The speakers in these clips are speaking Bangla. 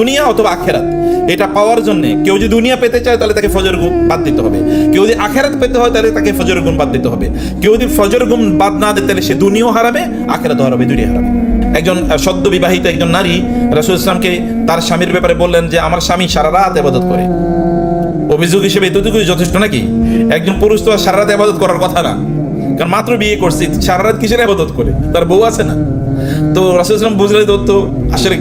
দুনিয়া অথবা আখেরাত, এটা পাওয়ার জন্য। কেউ যদি দুনিয়া পেতে চায়, তাহলে তাকে ফজর গুণ বাদ দিতে হবে। কেউ যদি আখেরাত পেতে হয়, তাহলে তাকে ফজর গুণ বাদ দিতে হবে। কেউ যদি ফজর গুণ বাদ না দিতে তাহলে সে দুনিয়াও হারাবে, আখেরাতও হারাবে দুনিয়া হারাবে। একজন সদ্য বিবাহিত একজন নারী, রাসুল ইসলামকে তার স্বামীর ব্যাপারে বললেন যে, আমার স্বামী সারা রাত আবাদত করে। অভিযোগ হিসেবে এতটুকুই যথেষ্ট নাকি? একজন পুরুষ তো আর সারা রাত আবাদত করার কথা না। কারণ মাত্র বিয়ে করছি সারা রাত কিসের আবাদত করে? তার বউ আছে না। তো রাসুল ইসলাম বুঝলে তো তো আসলে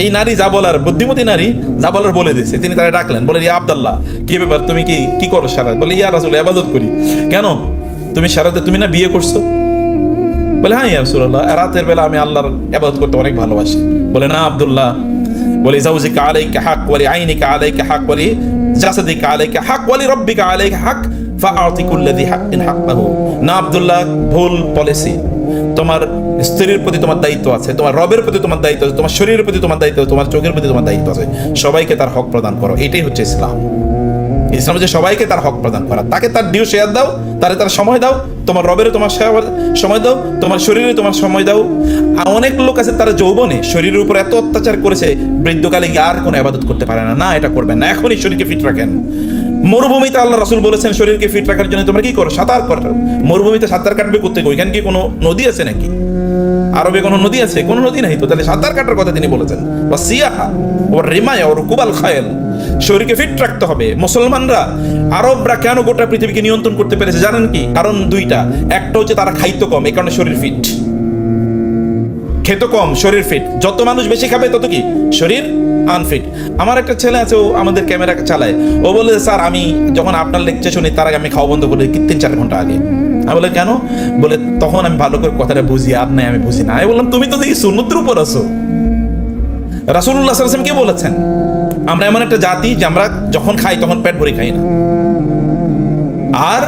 এই নারী যা বলার, বুদ্ধিমতী নারী যা বলার বলে দিয়েছে। তিনি তারা ডাকলেন বলে ইয়া আবদাল্লাহ, কি ব্যাপার? তুমি কি কি করো সারা বলে, ইয়া রাসুল আবাদত করি। কেন? তুমি সারা রাতে, তুমি না বিয়ে করছ? বলে হ্যাঁ ইয়া রাসূলুল্লাহ, রাতের বেলা আমি আল্লাহর ইবাদত করতে অনেক ভালোবাসি। বলে, না, আব্দুল্লাহ। বলে জাউজিকা আলাইকা হক, ওয়ালি আইনিকা আলাইকা হক, ওয়ালি জাসাদিকা আলাইকা হক, ওয়ালি রব্বিকা আলাইকা হক। তোমার স্ত্রীর প্রতি তোমার দায়িত্ব আছে, তোমার রবের প্রতি তোমার দায়িত্ব আছে, তোমার শরীরের প্রতি তোমার দায়িত্ব আছে, তোমার চোখের প্রতি তোমার দায়িত্ব আছে। সবাইকে তার হক প্রদান করো, এটাই হচ্ছে ইসলাম। ইসলাম সবাইকে তার হক প্রদান করা। তাকে তার ডিউ শেয়ার দাও, তারে তার সময় দাও, তোমার রবের তোমার সময় দাও, তোমার শরীরে তোমার সময় দাও। অনেক লোক আছে তারা যৌবনে, শরীরের উপর এত অত্যাচার করেছে, বৃদ্ধকালে আর কোনো আবাদত করতে পারে না। না, এটা করবেন না, এখনই শরীরকে ফিট রাখেন। মরুভূমিতে আল্লাহ রাসুল বলেছেন, শরীরকে ফিট রাখার জন্য তোমরা কি করো? সাঁতার করো মরুভূমিতে সাঁতার কাটবে করতে ওইখানে কি কোনো নদী আছে নাকি? আরবে কোনো নদী আছে? কোনো নদী নাই তো? তাহলে সাঁতার কাটার কথা তিনি বলেছেন। বা সিয়াহা ও রিমায়া ও রুকুবাল খায়েল। শরীরকে ফিট রাখতে হবে। মুসলমানরা আরবরা কেন গোটা পৃথিবীকে নিয়ন্ত্রণ করতে পেরেছে জানেন কি? কারণ দুইটা। একটা হচ্ছে তারা খাইতো কম এই কারণে শরীর ফিট খেত কম, শরীর ফিট যত মানুষ বেশি খাবে, তত কি? শরীর আনফিট আমার একটা ছেলে আছে, ও আমাদের ক্যামেরা চালায়। ও বলে স্যার, আমি যখন আপনার লেকচার শুনি, তার আগে আমি খাওয়া বন্ধ করি কি তিন চার ঘণ্টা আগে। আমি বলে কেন? বলে, তখন আমি ভালো করে কথাটা বুঝি, আর আমি বুঝি না। আমি বললাম, তুমি তো দেখি সুন্নতের উপর আছো। রাসুল্লাহ সাল্লাম কে বলেছেন? আমরা এমন একটা জাতি যে আমরা যখন খাই, তখন পেট ভরে খাই না। আর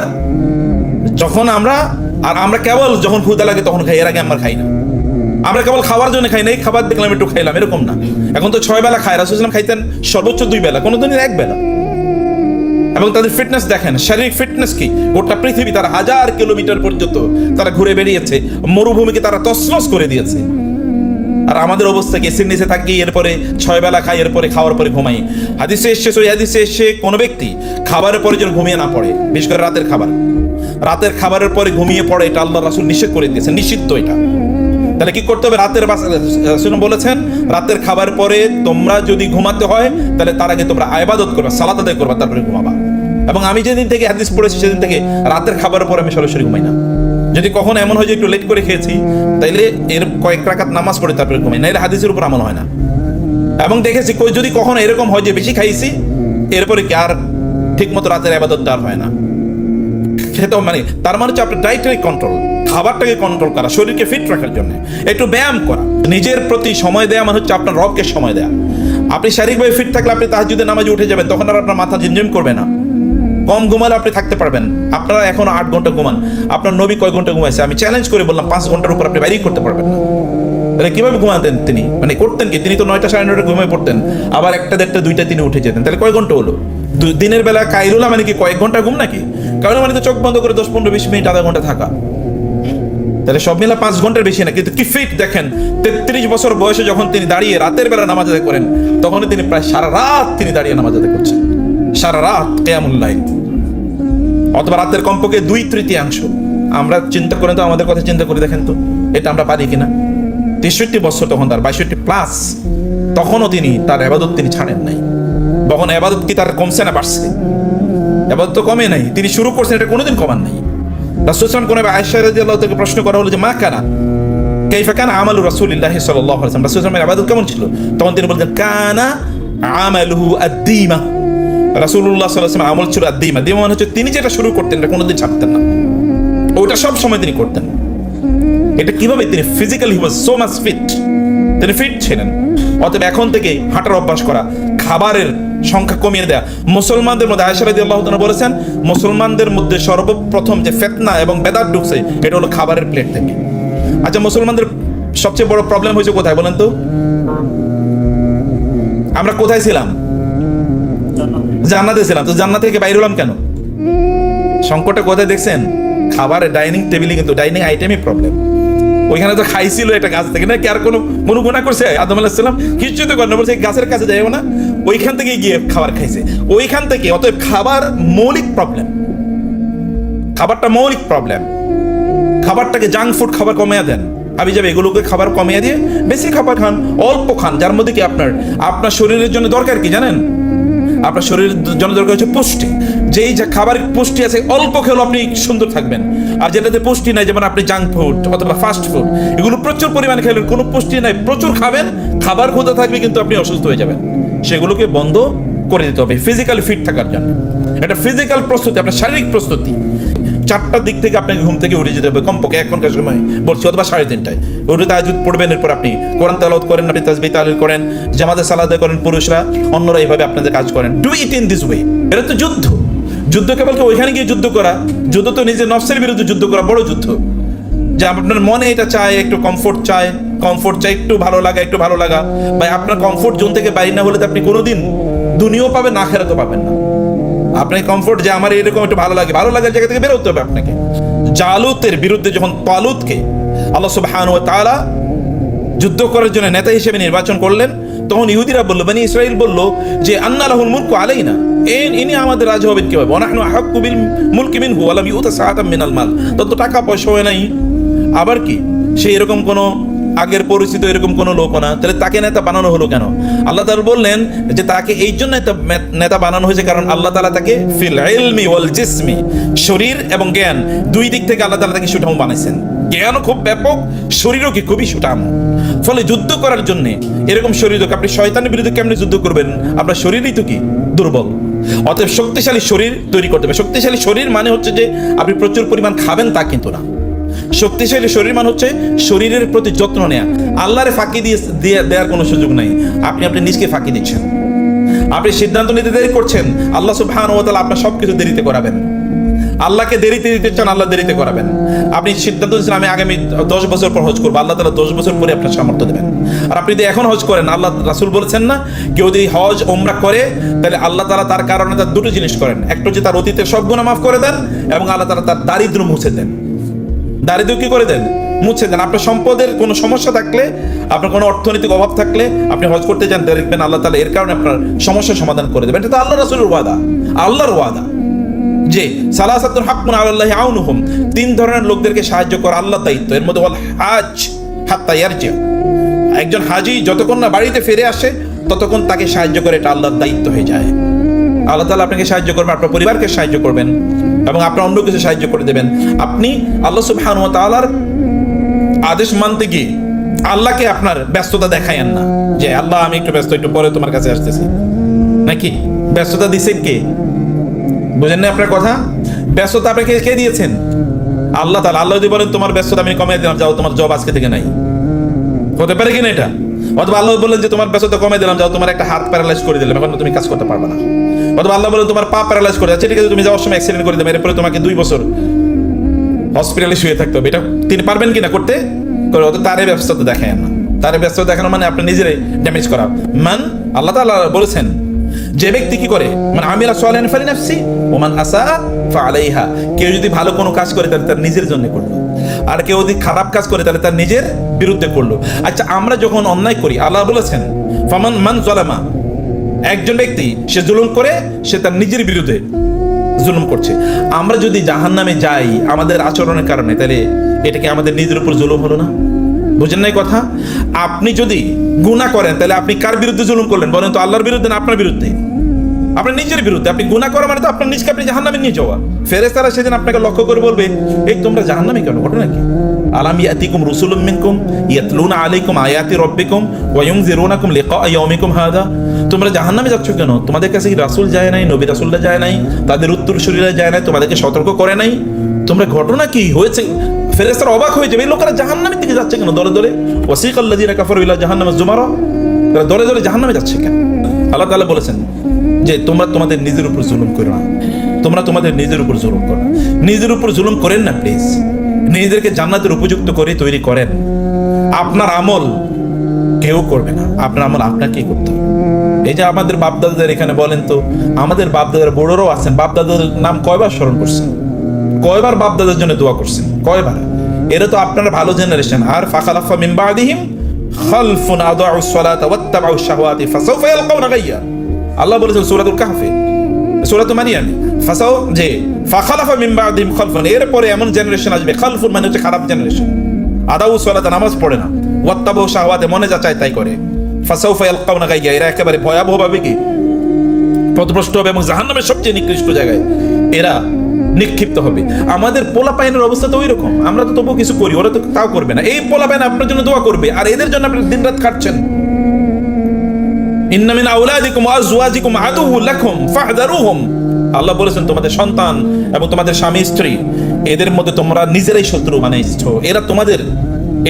যখন আমরা, আর আমরা কেবল যখন ক্ষুদা লাগে, তখন খাই, এর আগে আমরা খাই না। আমরা কেবল খাওয়ার জন্য খাই না এই খাবার দেখলাম, একটু খাইলাম, এরকম না। এখন তো ছয় বেলা খায় রাসুলাম খাইতেন সর্বোচ্চ দুই বেলা কোনো দিন এক বেলা। এবং তাদের ফিটনেস দেখেন, শারীরিক ফিটনেস কি? গোটা পৃথিবী তারা হাজার কিলোমিটার পর্যন্ত তারা ঘুরে বেরিয়েছে মরুভূমিকে তারা তসনস করে দিয়েছে। আর আমাদের অবস্থা কি? নিচে থাকি, এরপরে ছয় বেলা খাই, এরপরে খাওয়ার পরে ঘুমাই। হাদিসে এসছে সই হাদিসে এসে কোনো ব্যক্তি খাবারের পরে যেন ঘুমিয়ে না পড়ে, বিশেষ করে রাতের খাবার। রাতের খাবারের পরে ঘুমিয়ে পড়ে, এটা আল্লাহ রাসুল নিষেধ করে দিয়েছে নিষিদ্ধ এটা। তাহলে কি করতে হবে? রাতের বলেছেন, রাতের খাবার পরে তোমরা যদি ঘুমাতে হয়, তাহলে তার আগে তোমরা আয়বাদত করবে, সালাত আদায় করবে, তারপরে ঘুমাবা। এবং আমি যেদিন থেকে হাদিস পড়েছি, সেদিন থেকে রাতের খাবারের পরে আমি সরাসরি ঘুমাই না। যদি কখনো এমন হয় যে একটু লেট করে খেয়েছি, তাইলে এর কয়েক রাকাত নামাজ পড়ে তারপরে ঘুমাই না এর হাদিসের উপর আমল হয় না। এবং দেখেছি, কই যদি কখনো এরকম হয় যে বেশি খাইছি, এরপরে কি আর ঠিক মতো রাতের আবাদত আর হয় না। খেতে মানে তার মানে হচ্ছে আপনার ডায়েটারি কন্ট্রোল খাবারটাকে কন্ট্রোল করা, শরীরকে ফিট রাখার জন্য। একটু ব্যায়াম করা, নিজের প্রতি সময় দেওয়া মানে হচ্ছে আপনার রবকে সময় দেওয়া আপনি শারীরিকভাবে ফিট থাকলে আপনি তাহার যদি নামাজে উঠে যাবেন, তখন আর আপনার মাথা ঝিমঝিম করবে না। কম ঘুমালে আপনি থাকতে পারবেন। আপনারা এখন আট ঘণ্টা ঘুমান। আপনার নবী কয় ঘণ্টা ঘুমাইছে? আমি চ্যালেঞ্জ করে বললাম, পাঁচ ঘণ্টার উপর আপনি বাইরেই করতে পারবেন না। তাহলে কীভাবে ঘুমাতেন তিনি? মানে করতেন কি? তিনি তো নয়টা সাড়ে নয়টা ঘুমিয়ে পড়তেন। আবার একটা দেড়টা, দুইটা তিনি উঠে যেতেন। তাহলে কয় ঘণ্টা হলো? দিনের বেলা কাইরুলা মানে কি কয়েক ঘণ্টা ঘুম নাকি? কারণ মানে তো চোখ বন্ধ করে দশ, পনেরো, বিশ মিনিট, আধা ঘণ্টা থাকা। তাহলে সব মিলা পাঁচ ঘণ্টার বেশি না। কিন্তু কি ফিট দেখেন, তেত্রিশ বছর বয়সে যখন তিনি দাঁড়িয়ে রাতের বেলা নামাজ আদায় করেন তখন তিনি প্রায় সারা রাত তিনি দাঁড়িয়ে নামাজ আদায় করছেন। সারা রাত কেয়ামুল্লাহ অথবা রাতের কমপক্ষে দুই তৃতীয়াংশ। আমরা চিন্তা করেন তো, আমাদের কথা চিন্তা করে দেখেন তো, এটা আমরা পারি কিনা? তেষট্টি বছর তখন তার, বাইষট্টি প্লাস তখনও তিনি তার আবাদত তিনি ছাড়েন নাই। তখন আবাদত কি তার কমছে না বাড়ছে? আবাদত তো কমে নাই। তিনি শুরু করছেন, এটা কোনোদিন কমান নাই। রাসুলাম কোন প্রশ্ন করা হলো যে, মা কানা কানা ওয়াসাল্লাম? রাসূলের ইবাদত কেমন ছিল? তখন তিনি বলতেন, কানা আদ-দীমা। আলাইহি ওয়াসাল্লাম, আমল ছিল আদ-দীমা। দীমা মানে হচ্ছে তিনি যেটা শুরু করতেন, এটা কোনোদিন ছাড়তেন না। ওটা সব সময় তিনি করতেন। এটা কীভাবে তিনি physically he was so much fit তিনি ফিট ছিলেন। অতএব এখন থেকে হাঁটার অভ্যাস করা খাবারের সংখ্যা কমিয়ে দেয়া। মুসলমানদের মধ্যে আয়সা রাদি আল্লাহ বলেছেন, মুসলমানদের মধ্যে সর্বপ্রথম যে ফেতনা এবং বেদাত ঢুকছে, এটা হলো খাবারের প্লেট থেকে। আচ্ছা মুসলমানদের সবচেয়ে বড় প্রবলেম হয়েছে কোথায় বলেন তো? আমরা কোথায় ছিলাম? জান্নাতে ছিলাম। তো জান্নাত থেকে বাইরে হলাম কেন? সংকটটা কোথায় দেখছেন? খাবারের ডাইনিং টেবিলে কিন্তু ডাইনিং আইটেমই প্রবলেম ওইখানে তো খাইছিল একটা গাছ থেকে না কি আর কোনো কোনো করছে? আদম আলাহিসাল্লাম কিছু তো করে না, বলছে গাছের কাছে যাইব না। ওইখান থেকে গিয়ে খাবার খাইছে। ওইখান থেকে, অতএব খাবার মৌলিক প্রবলেম খাবারটা মৌলিক প্রবলেম খাবারটাকে জাঙ্ক ফুড খাবার কমিয়ে দেন। আমি যাবে এগুলোকে খাবার কমিয়ে দিয়ে বেশি খাবার খান, অল্প খান, যার মধ্যে কি আপনার আপনার শরীরের জন্য দরকার কি জানেন? আপনার শরীরের জন্য দরকার হচ্ছে পুষ্টি। যেই যে খাবার পুষ্টি আছে, অল্প খেলেও আপনি সুন্দর থাকবেন। আর যেটাতে পুষ্টি নাই, যেমন আপনি জাঙ্ক ফুড অথবা ফাস্ট ফুড এগুলো প্রচুর পরিমাণে খেলেন কোনো পুষ্টি নাই। প্রচুর খাবেন, খাবার ক্ষুদা থাকবে, কিন্তু আপনি অসুস্থ হয়ে যাবেন। সেগুলোকে বন্ধ করে দিতে হবে ফিজিক্যালি ফিট থাকার জন্য। এটা ফিজিক্যাল প্রস্তুতি, আপনার শারীরিক প্রস্তুতি। চারটার দিক থেকে আপনাকে ঘুম থেকে উঠে যেতে হবে। কমপক্ষে এখনকার সময় বলছি, অথবা সাড়ে তিনটায়। উঠে তাহাজুদ পড়বেন, এরপর আপনি কোরআন তালাওয়াত করেন, আপনি তাজবি তালিল করেন, জামাতে সালাদে করেন, পুরুষরা, অন্যরা এইভাবে আপনাদের কাজ করেন। Do it in this way এটা তো যুদ্ধ। যুদ্ধ কেবল ওইখানে গিয়ে যুদ্ধ করা? যুদ্ধ তো নিজের নফসের বিরুদ্ধে যুদ্ধ করা, বড় যুদ্ধ। যে আপনার মনে এটা চায়, একটু কমফোর্ট চায় কমফোর্ট চাই, একটু ভালো লাগা, একটু ভালো লাগা। ভাই, আপনার কমফোর্ট জোন থেকে বাইরে না হলে তো আপনি কোনোদিন দুনিয়াও পাবেন না খেরাতে পাবেন না। আপনার কমফোর্ট যে আমার এরকম একটু ভালো লাগে, ভালো লাগার জায়গা থেকে বেরোতে হবে আপনাকে। জালুতের বিরুদ্ধে যখন তালুতকে আল্লাহ সুবহানাহু ওয়া তাআলা যুদ্ধ করার জন্য নেতা হিসেবে নির্বাচন করলেন, তখন ইহুদিরা বলল মানে ইসরাইল বলল যে, আন্না লাহুল মুলকু আলাইনা। এন, ইনি আমাদের রাজ হবেন কীভাবে? ওনাহনু আহাক্কু বিল মুলকি মিনহু ওয়া লাম ইউতা সাআতাম মিনাল মাল। তত টাকা পয়সা হয় নাই। আবার কি? সে এরকম কোনো আগের পরিচিত এরকম কোনো লোক না। তাহলে তাকে নেতা বানানো হলো কেন? আল্লাহ তাআলা বললেন যে তাকে এই জন্য নেতা বানানো হয়েছে কারণ আল্লাহ তাআলা তাকে ফিল ইলমি ওয়াল জিসমি, শরীর এবং জ্ঞান দুই দিক থেকে আল্লাহ তাআলা তাকে সুঠাম বানাইছেন। জ্ঞানও খুব ব্যাপক, শরীরও কি খুবই সুঠাম। ফলে যুদ্ধ করার জন্য এরকম শরীর। আপনি শয়তানের বিরুদ্ধে কেমনি যুদ্ধ করবেন? আপনার শরীরই তো কি? দুর্বল। অতএব শক্তিশালী শরীর তৈরি করতে হবে। শক্তিশালী শরীর মানে হচ্ছে যে আপনি প্রচুর পরিমাণ খাবেন তা কিন্তু না। শক্তিশালী শরীর মানে হচ্ছে শরীরের প্রতি যত্ন নেয়া। আল্লাহরে ফাঁকি দিয়ে দেওয়ার কোনো সুযোগ নাই। আপনি আপনি নিজকে ফাঁকি দিচ্ছেন। আপনি সিদ্ধান্ত নিতে দেরি করছেন। আল্লাহ সুবহানাহু ওয়া তাআলা আপনার সবকিছু দেরিতে করাবেন। আল্লাহকে দেরিতে দিতে চান, আল্লাহ দেরিতে করাবেন। আপনি সিদ্ধান্ত নিচ্ছেন আমি আগামী দশ বছর পর হজ করব। আল্লাহ তালা দশ বছর পরে আপনার সামর্থ্য দেবেন। আর আপনি যদি এখন হজ করেন, আল্লাহ রাসুল বলেছেন না, কেউ যদি হজ ওমরা করে, তাহলে আল্লাহ তালা তার কারণে তার দুটো জিনিস করেন। একটা হচ্ছে তার অতীতের সব গুণা মাফ করে দেন এবং আল্লাহ তালা তার দারিদ্র মুছে দেন। দারিদ্র কি করে দেন, মুছে দেন। আপনার সম্পদের কোনো সমস্যা থাকলে, আপনার কোনো অর্থনৈতিক অভাব থাকলে আপনি হজ করতে যান দেখবেন আল্লাহ তালা এর কারণে আপনার সমস্যার সমাধান করে দেবেন। এটা তো আল্লাহ রাসুলের ওয়াদা, আল্লাহর ওয়াদা। যে সালাসাতুল হাক্কুন আলাল্লাহি আউনুহুম, তিন ধরনের লোকদেরকে সাহায্য করা আল্লাহ দায়িত্ব। এর মধ্যে হাজ, হাত্তা ইয়ারজিয়া একজন হাজি যতক্ষণ না বাড়িতে ফিরে আসে, ততক্ষণ তাকে সাহায্য করে এটা আল্লাহর দায়িত্ব হয়ে যায়। আল্লাহ তাআলা আপনাকে সাহায্য করবেন, আপনার পরিবারকে সাহায্য করবেন। এবং আপনার অন্য কিছু সাহায্য করে দেবেন। আপনি আল্লাহ সুবহানাহু ওয়া আদেশ মানতে গিয়ে আল্লাহকে আপনার ব্যস্ততা দেখায়েন না। যে আল্লাহ, আমি একটু ব্যস্ত, একটু পরে তোমার কাছে আসতেছি। নাকি? ব্যস্ততা দিছেন কে? বুঝেন না আপনার কথা? ব্যস্ততা আপনাকে কে দিয়েছেন? আল্লাহ তাআলা। আল্লাহ যদি বলেন, তোমার ব্যস্ততা আমি কমিয়ে দিলাম, যাও, তোমার জব আজকে থেকে নাই। হতে পারে কিনা এটা? অথবা আল্লাহ বললেন যে, তোমার ব্যস্ততা কমিয়ে দিলাম, যাও, তোমার একটা হাত প্যারালাইজ করে দিলাম, এখন তুমি কাজ করতে পারবে না। অথবা আল্লাহ বলেন, তোমার পা প্যারালাইজ করে যাচ্ছে। ঠিক আছে, তুমি যাওয়ার সময় অ্যাক্সিডেন্ট করে দেবে, এরপরে তোমাকে দুই বছর হসপিটালে শুয়ে থাকতে হবে। এটা তিনি পারবেন কিনা করতে? করে অত তারে ব্যস্ততা দেখায় না। তারে ব্যস্ততা দেখানো মানে আপনি নিজেরাই ড্যামেজ করা। মান, আল্লাহ তাআলা বলেছেন, যে ব্যক্তি কি করে? মানে আমিরা সোয়ালেন ফালি নাফসি ওমান আসা ফালাইহা কেউ যদি ভালো কোনো কাজ করে, তাহলে তার নিজের জন্য করল। আর কেউ যদি খারাপ কাজ করে, তাহলে তার নিজের বিরুদ্ধে করল। আচ্ছা আমরা যখন অন্যায় করি, আল্লাহ বলেছেন, ফামান মান জলামা একজন ব্যক্তি, সে জুলুম করে, সে তার নিজের বিরুদ্ধে জুলুম করছে। আমরা যদি জাহান নামে যাই আমাদের আচরণের কারণে, তাহলে এটাকে আমাদের নিজের উপর জুলুম হলো না? বুঝেন নাই কথা? আপনি যদি গুণা করেন, তাহলে আপনি কার বিরুদ্ধে জুলুম করলেন? বলেন তো আল্লাহর বিরুদ্ধে না আপনার বিরুদ্ধে? আপনার নিজের বিরুদ্ধে, আপনি গুনাহ করা মানে তো আপনার নিজকে আপনি জাহান্নামে নিয়ে যাওয়া। ফেরেস্তারা সেদিন আপনাকে লক্ষ্য করে বলবে, এই তোমরা জাহান্নামে কেন? ঘটনা কি? আলাম ইয়াতিকুম রুসুলুম মিনকুম আলাইকুম আয়াতি রাব্বিকুম ওয়া ইউনজিরুনাকুম লিকা ইয়াউমিকুম হাদা। তোমরা যাচ্ছ কেন? তোমাদের কাছে রাসূল যায় নাই, নবী রাসূলরা যায় নাই, তাদের যায় নাই, তোমাদেরকে সতর্ক করে নাই? তোমরা ঘটনা কি? হয়েছে? ফেরেস্তারা অবাক হয়ে যাবে, এই লোকেরা জাহান্নামের দিকে যাচ্ছে কেন? দলে দলে? ওয়াসিকাল্লাযিনা কাফারু ইলা জাহান্নামে জুমারা তারা দলে দলে জাহান্নামে যাচ্ছে কেন? আল্লাহ তাআলা বলেছেন যে তোমরা তোমাদের নিজের উপর জুলুম করো না। তোমরা তোমাদের নিজের উপর জুলুম করো। নিজের উপর জুলুম করেন না প্লিজ নিজেদেরকে জান্নাতের উপযুক্ত করে তৈরি করেন। আপনার আমল কেউ করবে না। আপনার আমল আপনাকেই করতে হবে। এই যে আমাদের বাপদাদাদের এখানে বলেন তো, আমাদের বাপদাদার বড়রাও আছেন। বাপদাদাদের নাম কয়বার স্মরণ করছেন? কয়বার বাপদাদার জন্য দোয়া করছেন? কয়বার? এরা তো আপনার ভালো জেনারেশন আর ফাখালাফা মিন বাদিহিম খালফুন আদাউ সালাতা ওয়াত্তাবাউ শাহওয়াতি, ফাসাউফা ইয়ালকাউনা গাইয়া। আল্লাহ বলেছেন সূরাতুল কাহফে। সূরাতুল মারিয়াম ফাসাও যে, ফাখালাফা মিন বাদিহিম খালফুন। এরপরে এমন জেনারেশন আসবে। খালফুন মানে হচ্ছে খারাপ জেনারেশন আদাউ সালাতা নামাজ পড়ে না। ওয়াত্তাবাউ শাহওয়াতে, মনে যা চায় তাই করে। ফাসাউফা ইয়ালকাউনা গাইয়া এরা একেবারে ভয়াবহ ভাবে কি? পথভ্রষ্ট হবে এবং জাহান্নামের সবচেয়ে নিকৃষ্ট জায়গায় এরা নিক্ষিপ্ত হবে। আমাদের পোলা পাইনের অবস্থা তো ওই রকম আমরা তো তবুও কিছু করি, ওরা তো তাও করবে না। এই পোলা পাইন আপনার জন্য দোয়া করবে। আর এদের জন্য আপনি দিনরাত কাটছেন আউলাদিকুম আদুউল লাকুম আল্লাহ বলেছেন, তোমাদের সন্তান এবং তোমাদের স্বামী, স্ত্রী, এদের মধ্যে তোমরা নিজেরাই শত্রু এরা তোমাদের,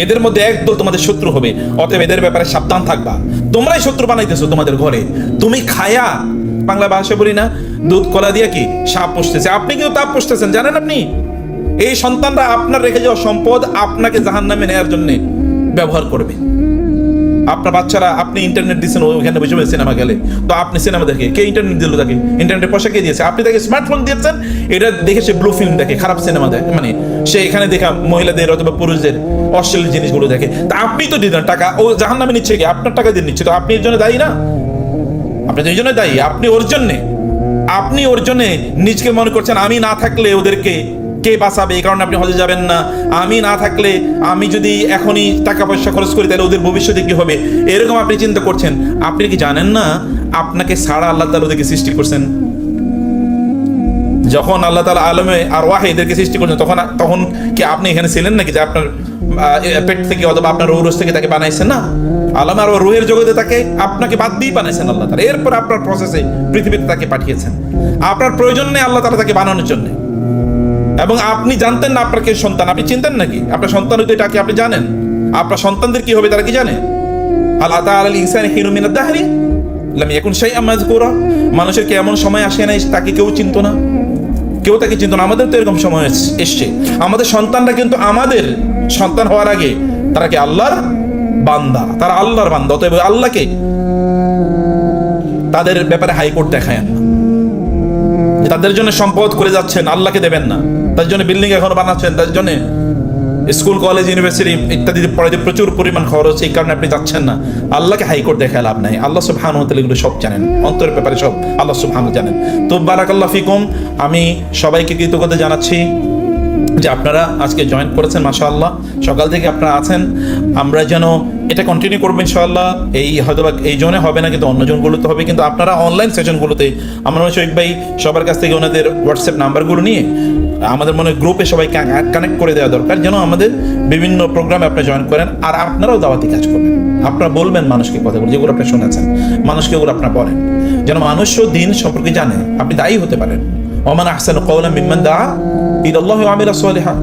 এদের মধ্যে একদল তোমাদের শত্রু হবে। অতএব এদের ব্যাপারে সাবধান থাকবা। তোমরাই শত্রু বানাইতেছো তোমাদের ঘরে। তুমি খায়া বাংলা ভাষা বলি না, দুধ কলা দিয়ে কি সাপ পুষতেছে? আপনি কিন্তু তাপ পুষতেছেন, জানেন আপনি? এই সন্তানরা আপনার রেখে যাওয়া সম্পদ আপনাকে জাহান নামে নেওয়ার জন্য ব্যবহার করবে। আপনার বাচ্চারা, আপনি ইন্টারনেট দিচ্ছেন ওখানে বসে বসে সিনেমা গেলে তো আপনি সিনেমা দেখে, কে ইন্টারনেট দিল তাকে? ইন্টারনেটের পয়সা কে দিয়েছে? আপনি তাকে স্মার্টফোন দিয়েছেন, এটা দেখে সে ব্লু ফিল্ম দেখে, খারাপ সিনেমা দেখে মানে সে এখানে দেখা মহিলাদের অথবা পুরুষদের অশ্লীল জিনিসগুলো দেখে। তা আপনি তো দিলেন টাকা, ও জাহান নামে নিচ্ছে কি? আপনার টাকা দিয়ে নিচ্ছে, তো আপনি এর জন্য দায়ী না? আপনি তো এই জন্য দায়ী, আপনি ওর জন্যে। আপনি ওর জন্যে নিজকে মনে করছেন, আমি না থাকলে ওদেরকে কে বাঁচাবে? এই কারণে আপনি হজে যাবেন না। আমি না থাকলে আমি যদি এখনই টাকা পয়সা খরচ করি, তাহলে ওদের ভবিষ্যতে কি হবে? এরকম আপনি চিন্তা করছেন। আপনি কি জানেন না, আপনাকে সারা আল্লাহ তালা ওদেরকে সৃষ্টি করছেন? যখন আল্লাহ তালা আলমে আর ওয়াহে এদেরকে সৃষ্টি করছেন, তখন তখন কি আপনি এখানে ছিলেন নাকি যে আপনার পেট থেকে অথবা আপনার রৌরস থেকে তাকে বানাইছেন? না। আলম আর রুহের জগতে তাকে আপনাকে বাদ দিয়ে বানাইছেন আল্লাহ তালা এরপর আপনার প্রসেসে পৃথিবীতে তাকে পাঠিয়েছেন। আপনার প্রয়োজন নেই আল্লাহ তালা তাকে বানানোর জন্য। এবং আপনি জানতেন না আপনার কে সন্তান, আপনি চিনতেন নাকি? আপনার সন্তান হইতে এটা কি আপনি জানেন? আপনার সন্তানদের কি হবে তারা কি জানে? আল্লাহ তাআলা ইনসান হিনু মিনাদ দাহরি, লাম ইয়াকুন শাইআম মাযকুরা। মানুষের কি এমন সময় আসে না তাকে কেউ চিনতো না? কেউ তাকে চিনতো না? আমাদের তো এরকম সময় এস- এসছে। আমাদের সন্তানরা কিন্তু আমাদের সন্তান হওয়ার আগে তারা কি আল্লাহর বান্দা? তারা আল্লাহর বান্দা, অতএব আল্লাহকে তাদের ব্যাপারে হাইকোর্ট দেখায় না। তাদের জন্য সম্পদ করে যাচ্ছেন, আল্লাহকে দেবেন না। তার জন্য বিল্ডিং এখনও বানাচ্ছেন, তার জন্য স্কুল, কলেজ, ইউনিভার্সিটি ইত্যাদি পড়াইতে প্রচুর পরিমাণ খরচ, এই কারণে আপনি যাচ্ছেন না। আল্লাহকে হাইকোর্ট দেখা লাভ নাই। আল্লাহ সুবহান এগুলো সব জানেন। অন্তরের ব্যাপারে সব আল্লাহ সুবহান জানেন। তো বারাকাল্লাহ ফিকুম, আমি সবাইকে কৃতজ্ঞতা জানাচ্ছি। যে আপনারা আজকে জয়েন করেছেন, মাশাআল্লাহ। সকাল থেকে আপনারা আছেন। আমরা যেন এটা কন্টিনিউ করব ইনশাআল্লাহ। এই হয়তো বা এই জোনে হবে না, কিন্তু অন্য জোনগুলোতে হবে। কিন্তু আপনারা অনলাইন সেশনগুলোতে আমার শহীদ ভাই সবার কাছ থেকে ওনাদের হোয়াটসঅ্যাপ নাম্বারগুলো নিয়ে, আমাদের মনে গ্রুপে সবাইকে কানেক্ট করে দেওয়া দরকার, যেন আমাদের বিভিন্ন প্রোগ্রামে আপনি জয়েন করেন আর আপনারাও দাওয়াতি কাজ করবেন। আপনারা বলবেন মানুষকে কথাগুলো যেগুলো আপনি শুনেছেন, মানুষকে ওগুলো আপনারা বলেন। যেন মানুষও দিন সম্পর্কে জানে, আপনি দায়ী হতে পারেন। অমান আহসান কওলা মিম্মান দা ইলাল্লাহি আমিরা আমিলা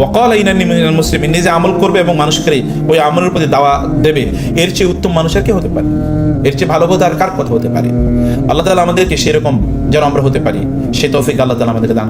ওকাল ইনানি মিনাল মুসলিমিন। নিজে আমল করবে এবং মানুষকে ওই আমলের প্রতি দাওয়া দেবে। এর চেয়ে উত্তম মানুষের কে হতে পারে? এর চেয়ে ভালো কথা আর কার কথা হতে পারে? আল্লাহ তালা আমাদেরকে সেরকম যেন আমরা হতে পারি। সে তৌফিক আল্লাহ তালা আমাদেরকে দান